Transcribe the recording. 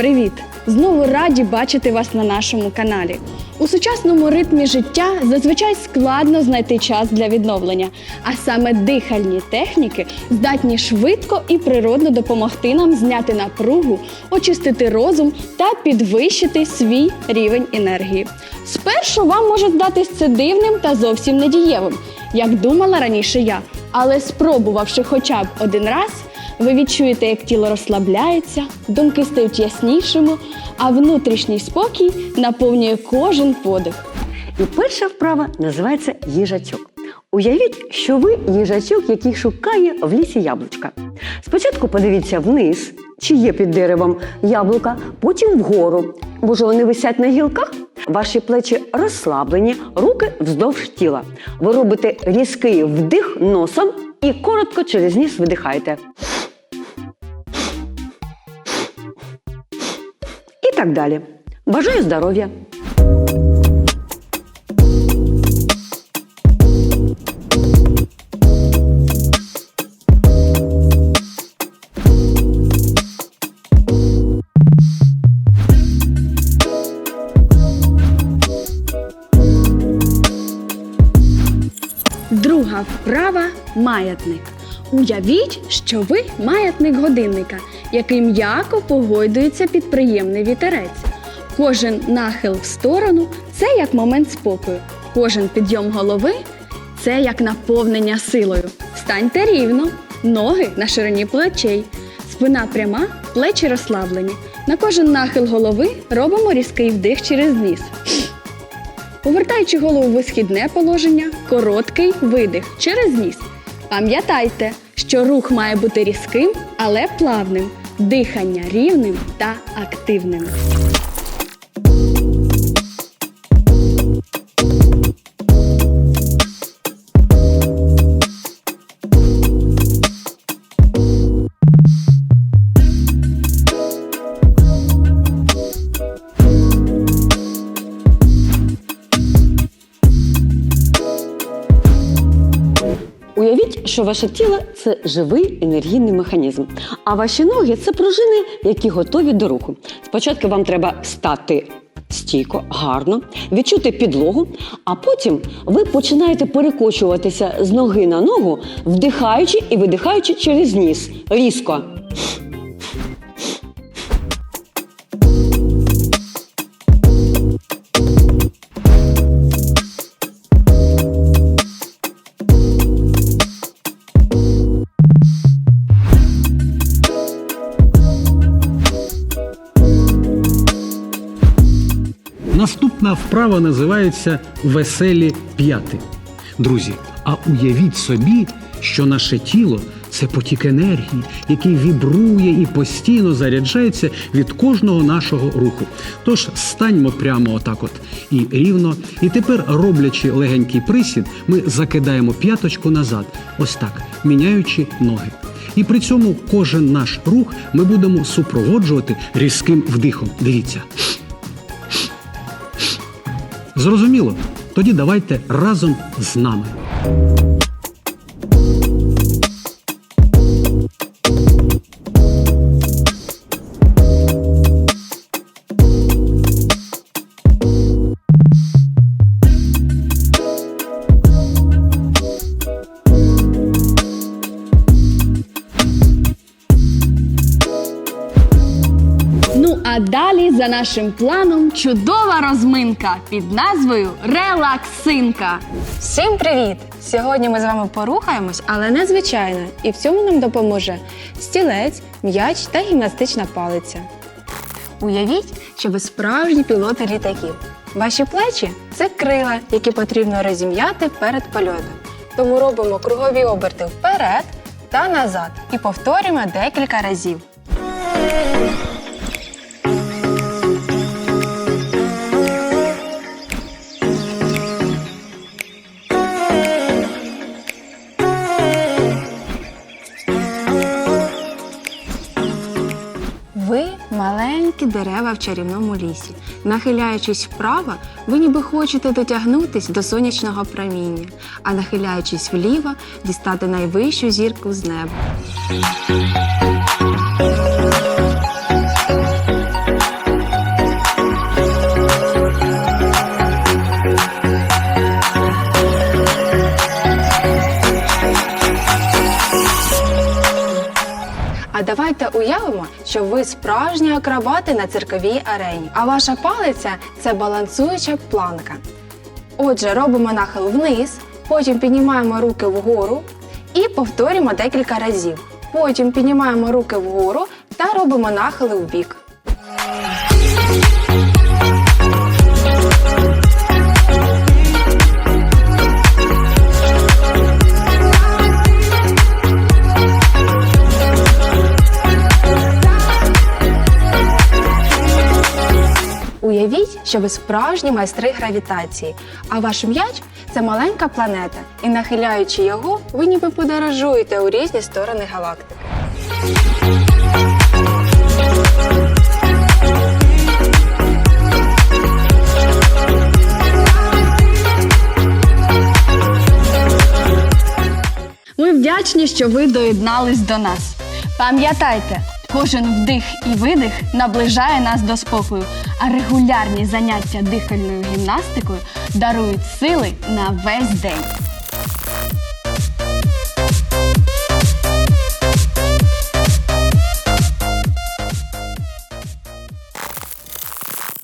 Привіт! Знову раді бачити вас на нашому каналі. У сучасному ритмі життя зазвичай складно знайти час для відновлення, а саме дихальні техніки здатні швидко і природно допомогти нам зняти напругу, очистити розум та підвищити свій рівень енергії. Спершу вам може здатись це дивним та зовсім недієвим, як думала раніше я. Але спробувавши хоча б один раз, ви відчуєте, як тіло розслабляється, думки стають яснішими, а внутрішній спокій наповнює кожен подих. І перша вправа називається їжачок. Уявіть, що ви їжачок, який шукає в лісі яблучка. Спочатку подивіться вниз, чи є під деревом яблука, потім вгору. Може, вони висять на гілках? Ваші плечі розслаблені, руки вздовж тіла. Ви робите різкий вдих носом і коротко через ніс видихаєте. Так далі. Бажаю здоров'я! Друга вправа маятник. Уявіть, що ви маятник годинника, який м'яко погойдується під приємний вітерець. Кожен нахил в сторону це як момент спокою. Кожен підйом голови це як наповнення силою. Станьте рівно, ноги на ширині плечей, спина пряма, плечі розслаблені. На кожен нахил голови робимо різкий вдих через ніс. Повертаючи голову в висхідне положення, короткий видих через ніс. Пам'ятайте, що рух має бути різким, але плавним, дихання рівним та активним. Уявіть, що ваше тіло це живий енергійний механізм, а ваші ноги це пружини, які готові до руху. Спочатку вам треба стати стійко, гарно, відчути підлогу, а потім ви починаєте перекочуватися з ноги на ногу, вдихаючи і видихаючи через ніс. Різко. Наступна вправа називається Веселі п'яти. Друзі, а уявіть собі, що наше тіло це потік енергії, який вібрує і постійно заряджається від кожного нашого руху. Тож станьмо прямо отак от і рівно. І тепер, роблячи легенький присід, ми закидаємо п'яточку назад, ось так, міняючи ноги. І при цьому кожен наш рух ми будемо супроводжувати різким вдихом. Дивіться. Зрозуміло? Тоді давайте разом з нами. Ну а далі за нашим планом чудова розминка під назвою Релаксинка. Всім привіт! Сьогодні ми з вами порухаємось, але незвичайно. І в цьому нам допоможе стілець, м'яч та гімнастична палиця. Уявіть, що ви справжні пілоти літаків. Ваші плечі це крила, які потрібно розім'яти перед польотом. Тому робимо кругові оберти вперед та назад і повторюємо декілька разів. Маленькі дерева в чарівному лісі. Нахиляючись вправо, ви ніби хочете дотягнутись до сонячного проміння, а нахиляючись вліво, дістати найвищу зірку з неба. Давайте уявимо, що ви справжні акробати на цирковій арені, а ваша палиця це балансуюча планка. Отже, робимо нахил вниз, потім піднімаємо руки вгору і повторюємо декілька разів. Потім піднімаємо руки вгору та робимо нахили в. Уявіть, що ви справжні майстри гравітації, а ваш м'яч це маленька планета, і нахиляючи його, ви ніби подорожуєте у різні сторони галактики. Ми вдячні, що ви доєднались до нас. Пам'ятайте, кожен вдих і видих наближає нас до спокою, а регулярні заняття дихальною гімнастикою дарують сили на весь день.